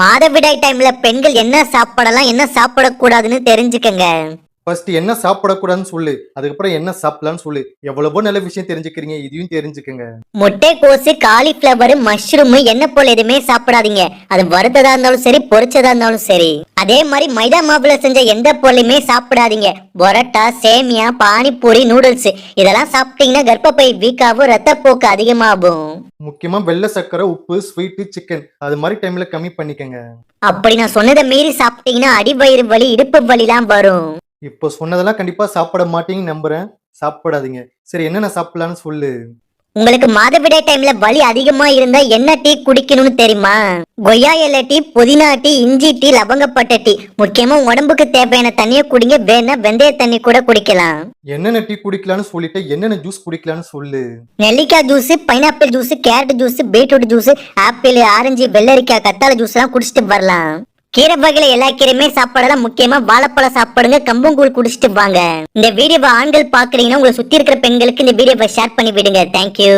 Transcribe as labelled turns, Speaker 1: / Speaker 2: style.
Speaker 1: மாதவிடாய் டைம்ல பெண்கள் என்ன சாப்பிடலாம் என்ன சாப்பிடக்கூடாதுன்னு தெரிஞ்சுக்கங்க.
Speaker 2: ஃபர்ஸ்ட் என்ன சாப்பிடக்கூடாதுன்னு சொல்லு அதுக்கப்புறம் என்ன சாப்பிடலாம்னு சொல்லு. எவ்வளவோ நல்ல விஷயம் தெரிஞ்சுக்கிறீங்க இதையும் தெரிஞ்சுக்கங்க.
Speaker 1: முட்டைக்கோசு காலிஃபிளவர் மஷ்ரூம் என்ன போல எதுவுமே சாப்பிடாதீங்க. அது வறுத்ததா இருந்தாலும் சரி பொரிச்சதா இருந்தாலும் சரி. அதே மாதிரி மைதா மாவுல செஞ்ச எந்த பொருளையுமே சாப்பிடாதீங்க. பரோட்டா சேமியா பானிபூரி நூடுல்ஸ் இதெல்லாம் சாப்பிட்டீங்கன்னா கர்ப்பப்பை வீக்காகும் ரத்தப்போக்கு அதிகமாகும்.
Speaker 2: முக்கியமா வெள்ளை சக்கரை உப்பு ஸ்வீட்டு சிக்கன் அது மாதிரி டைம்ல கம்மி பண்ணிக்கங்க.
Speaker 1: அப்படி நான் சொன்னதை மீறி சாப்பிட்டீங்கன்னா அடிவயிறு வலி இடுப்பு வலிலாம் வரும்.
Speaker 2: இப்போ சொன்னதெல்லாம் கண்டிப்பா சாப்பிட மாட்டீங்கன்னு நம்புறேன். சாப்பிடாதீங்க. சரி என்னென்ன சாப்பிடலாம்னு சொல்லு.
Speaker 1: உங்களுக்கு மாதவிடாய் டைம்ல வலி அதிகமா இருந்தா என்ன டீ குடிக்கணும்னு தெரியுமா? கொய்யா இலை டீ புதினா டீ இஞ்சி டீ லவங்கப்பட்ட டீ. முக்கியமா உடம்புக்கு தேவையான தண்ணியை குடிங்க. வேணா வெந்தய தண்ணி கூட குடிக்கலாம்.
Speaker 2: என்னென்ன டீ குடிக்கலாம்னு சொல்லிட்டு என்னென்ன ஜூஸ் குடிக்கலாம்னு சொல்லு.
Speaker 1: நெல்லிக்காய் juice pineapple juice carrot juice beetroot juice apple orange வெள்ளரிக்காய் கத்தாழை ஜூஸ் எல்லாம் குடிச்சிட்டு வரலாம். கீரை வகையில எல்லா கீரையுமே சாப்பாடெல்லாம் முக்கியமா வாழைப்பழம் சாப்பிடுங்க கம்பங்கூழ் குடிச்சிட்டு வாங்க. இந்த வீடியோவை ஆண்கள் பாக்குறீங்கன்னா உங்களை சுத்தி இருக்கிற பெண்களுக்கு இந்த வீடியோவை ஷேர் பண்ணி விடுங்க தேங்க்யூ